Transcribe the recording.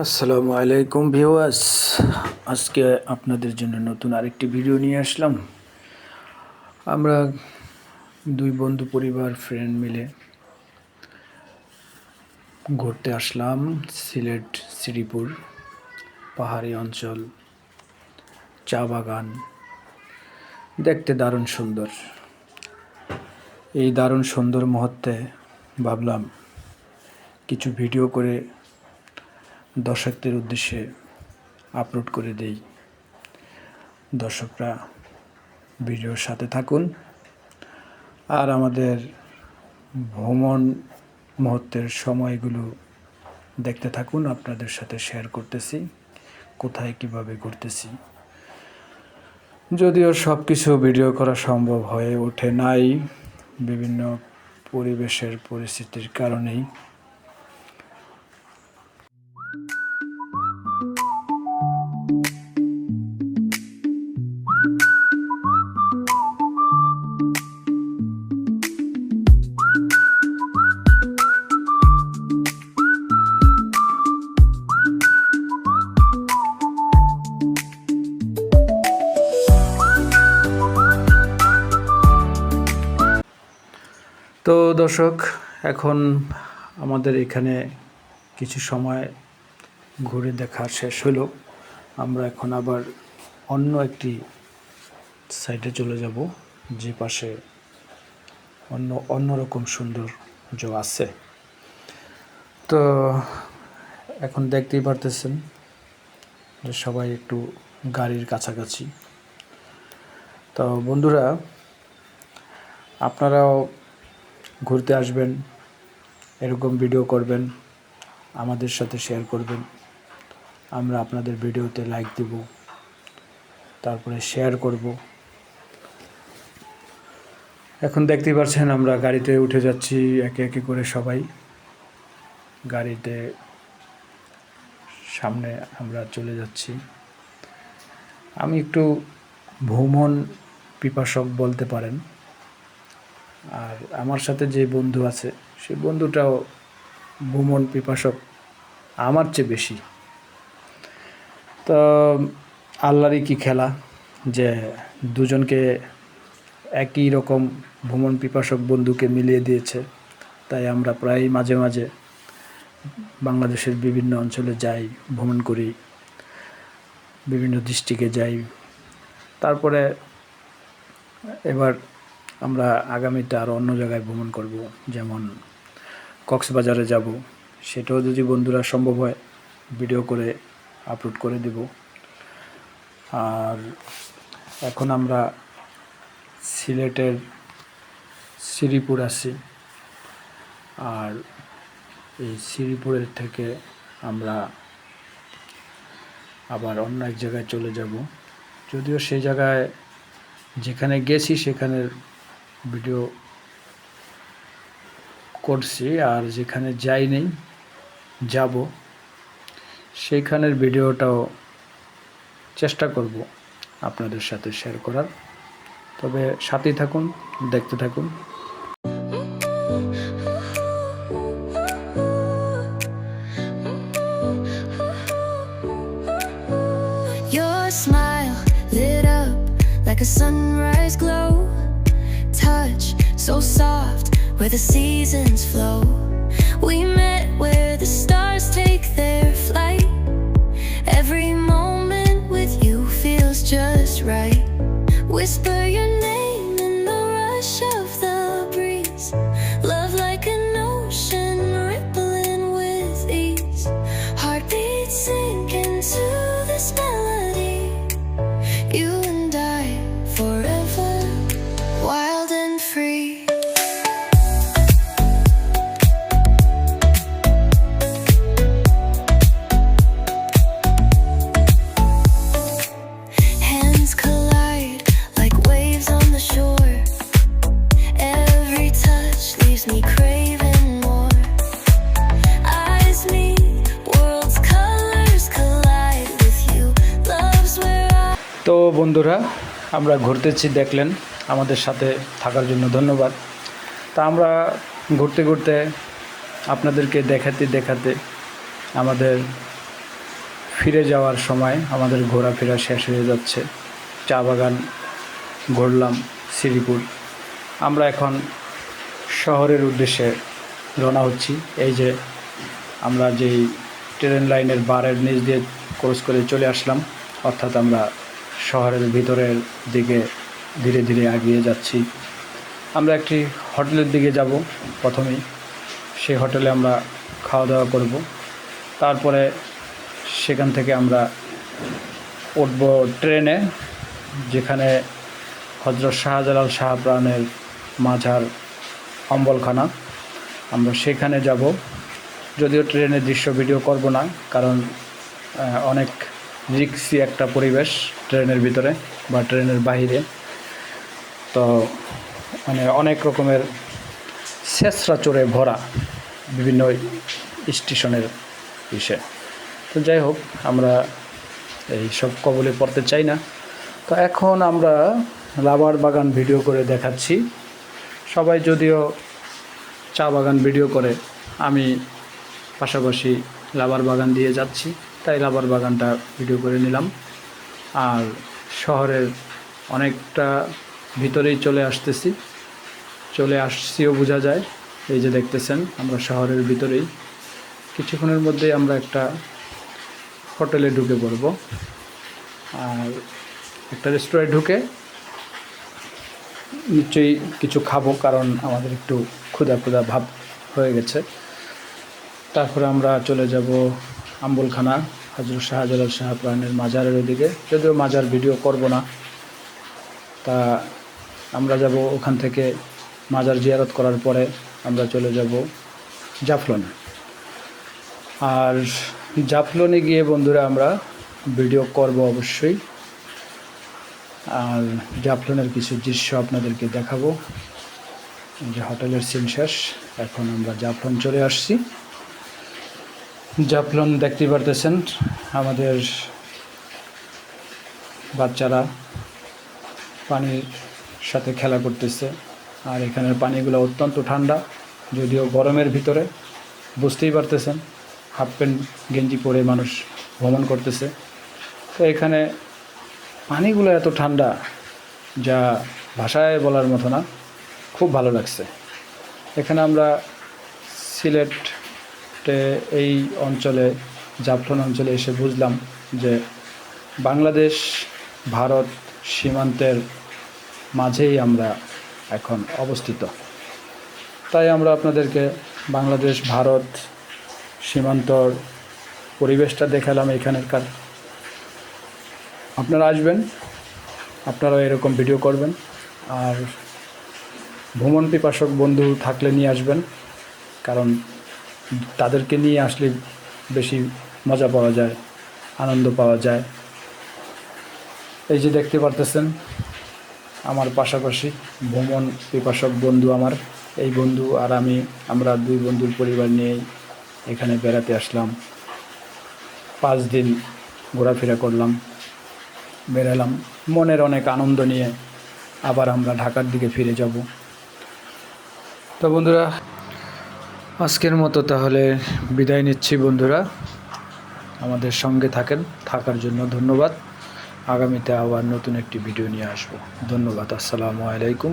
আসসালামু আলাইকুম ভিউয়ার্স। আজকে আপনাদের জন্য নতুন আরেকটি ভিডিও নিয়ে আসলাম। আমরা দুই বন্ধু পরিবার ফ্রেন্ড মিলে ঘুরতে আসলাম সিলেট, শ্রীপুর, পাহাড়ি অঞ্চল, চা বাগান। দেখতে দারুণ সুন্দর। এই দারুণ সুন্দর মুহূর্তে ভাবলাম কিছু ভিডিও করে দর্শকদের উদ্দেশ্যে আপলোড করে দেই। দর্শকরা ভিডিওর সাথে থাকুন। আর আমাদের ভ্রমণ মুহূর্তের সময়গুলো দেখতে থাকুন। আপনাদের সাথে শেয়ার করতেছি, কোথায় কীভাবে ঘুরতেছি। যদিও সব কিছু ভিডিও করা সম্ভব হয়ে ওঠে নাই, বিভিন্ন পরিবেশের পরিস্থিতির কারণেই। তো দর্শক, এখন আমাদের এখানে কিছু সময় ঘুরে দেখা শেষ হলো। আমরা এখন আবার অন্য একটি সাইডে চলে যাব, যে পাশে অন্য, অন্যরকম সৌন্দর্য আছে। তো এখন দেখতেই পারতেছেন যে সবাই একটু গাড়ির কাছাকাছি। তো বন্ধুরা, আপনারাও ঘুরতে আসবেন, এরকম ভিডিও করবেন, আমাদের সাথে শেয়ার করবেন। আমরা আপনাদের ভিডিওতে লাইক দেব, তারপরে শেয়ার করব। এখন দেখতেই পাচ্ছেন আমরা গাড়িতে উঠে যাচ্ছি, একে একে করে সবাই। গাড়িতে সামনে আমরা চলে যাচ্ছি। আমি একটু ভ্রমণ পিপাসক বলতে পারেন। আর আমার সাথে যে বন্ধু আছে সেই বন্ধুটাও ভ্রমণ পিপাসক, আমার চেয়ে বেশি। তো আল্লাহরই কি খেলা যে দুজনকে একই রকম ভ্রমণ পিপাসক বন্ধুকে মিলিয়ে দিয়েছে, তাই আমরা প্রায় মাঝে মাঝে বাংলাদেশের বিভিন্ন অঞ্চলে যাই, ভ্রমণ করি, বিভিন্ন ডিস্ট্রিক্টে যাই। তারপরে এবার আমরা আগামীতে আরও অন্য জায়গায় ভ্রমণ করব, যেমন কক্সবাজারে যাব। সেটাও যদি বন্ধুরা সম্ভব হয় ভিডিও করে আপলোড করে দেব। আর এখন আমরা সিলেটের শ্রীপুর আছি আর এই শ্রীপুরের থেকে আমরা আবার অন্য এক জায়গায় চলে যাব। যদিও সেই জায়গায় যেখানে গেছি, সেখানের ভিডিও করছি আর যেখানে যাই নেই, যাব। সেইখানের ভিডিওটাও চেষ্টা করব আপনাদের সাথে শেয়ার করার। তবে সাথেই থাকুন, দেখতে থাকুন। Your smile lit up like a so soft where the seasons flow. We met where the stars take their flight. Every moment with you feels just right. Whisper your name in the rush তো বন্ধুরা, আমরা ঘুরতেছি, দেখলেন, আমাদের সাথে থাকার জন্য ধন্যবাদ। তা আমরা ঘুরতে ঘুরতে আপনাদেরকে দেখাতে দেখাতে আমাদের ফিরে যাওয়ার সময় আমাদের ঘোরাফেরা শেষ হয়ে যাচ্ছে। চা বাগান ঘুরলাম, শ্রীপুর। আমরা এখন শহরের উদ্দেশ্যে রওনা হচ্ছি। এই যে আমরা যেই ট্রেন লাইনের বারের নিচ দিয়ে ক্রস করে চলে আসলাম, অর্থাৎ আমরা শহরের ভিতরের দিকে ধীরে ধীরে এগিয়ে যাচ্ছি। আমরা একটি হোটেলের দিকে যাব প্রথমেই। সেই হোটেলে আমরা খাওয়া দাওয়া করব। তারপরে সেখান থেকে আমরা উঠব ট্রেনে, যেখানে হজরত শাহজালাল শাহপ্রাণের মাঝার অম্বলখানা। আমরা সেখানে যাব। যদিও ট্রেনের দৃশ্য ভিডিও করব না, কারণ অনেক রিক্সি একটা পরিবেশ ট্রেনের ভিতরে বা ট্রেনের বাইরে তো মানে অনেক রকমের শেষরা চড়ে ভরা বিভিন্ন স্টেশনের ইসে। তো যাই হোক, আমরা এই সব কবলে পড়তে চাই না। তো এখন আমরা রাবার বাগান ভিডিও করে দেখাচ্ছি। সবাই যদিও চা বাগান ভিডিও করে, আমি পাশাপাশি রাবার বাগান দিয়ে যাচ্ছি। তাই রাবার বাগানটা ভিডিও করে নিলাম। আর শহরের অনেকটা ভিতরেই চলে আসতেছি। চলে আসছিও বোঝা যায়, এই যে দেখতেছেন আমরা শহরের ভিতরেই। কিছুক্ষণের মধ্যেই আমরা একটা হোটেলে ঢুকে পড়ব। আর একটা রেস্টুরেন্ট ঢুকে নিশ্চয়ই কিছু খাব, কারণ আমাদের একটু ক্ষুধা ক্ষুধা ভাব হয়ে গেছে। তারপরে আমরা চলে যাব আম্বুলখানা, হজরত শাহজালাল শাহ প্রাণের মাজারের ওদিকে। যদিও মাজার ভিডিও করব না, তা আমরা যাব ওখান থেকে মাজার জিয়ারত করার পরে আমরা চলে যাব জাফলনে। আর জাফলনে গিয়ে বন্ধুরা আমরা ভিডিও করব অবশ্যই। আর জাফলনের কিছু দৃশ্য আপনাদেরকে দেখাবো। যে হোটেলের সিন শেষ, এখন আমরা জাফলন চলে আসছি। জাফলন দেখতে পারতেছেন আমাদের বাচ্চারা পানির সাথে খেলা করতেছে। আর এখানের পানিগুলো অত্যন্ত ঠান্ডা, যদিও গরমের ভিতরে, বুঝতেই পারতেছেন, হাফ প্যান্ট, গেঞ্জি পরে মানুষ ভ্রমণ করতেছে। তো এখানে পানিগুলো এত ঠান্ডা যা ভাষায় বলার মতো না, খুব ভালো লাগছে। এখানে আমরা সিলেটে এই অঞ্চলে, জাফলন অঞ্চলে এসে বুঝলাম যে বাংলাদেশ, ভারত সীমান্তের মাঝেই আমরা এখন অবস্থিত। তাই আমরা আপনাদেরকে বাংলাদেশ, ভারত সীমান্তর পরিবেশটা দেখালাম এখানকার। আপনারা আসবেন, আপনারাও এরকম ভিডিও করবেন, আর ভ্রমণ পিপাসক বন্ধু থাকলে নিয়ে আসবেন, কারণ তাদেরকে নিয়ে আসলে বেশি মজা পাওয়া যায়, আনন্দ পাওয়া যায়। এই যে দেখতে পারতেছেন, আমার পাশাপাশি ভ্রমণ পিপাসক বন্ধু আমার। এই বন্ধু আর আমি, আমরা দুই বন্ধুর পরিবার নিয়েই এখানে বেড়াতে আসলাম। পাঁচ দিন ঘোরাফেরা করলাম বেরালাম মনের অনেক আনন্দ নিয়ে আবার আমরা ঢাকার দিকে ফিরে যাব। তো বন্ধুরা আজকের মতো তাহলে বিদায় নিচ্ছি বন্ধুরা। আমাদের সঙ্গে থাকেন, থাকার জন্য ধন্যবাদ। আগামীতে আবার নতুন একটি ভিডিও নিয়ে আসব। ধন্যবাদ, আসসালামু আলাইকুম।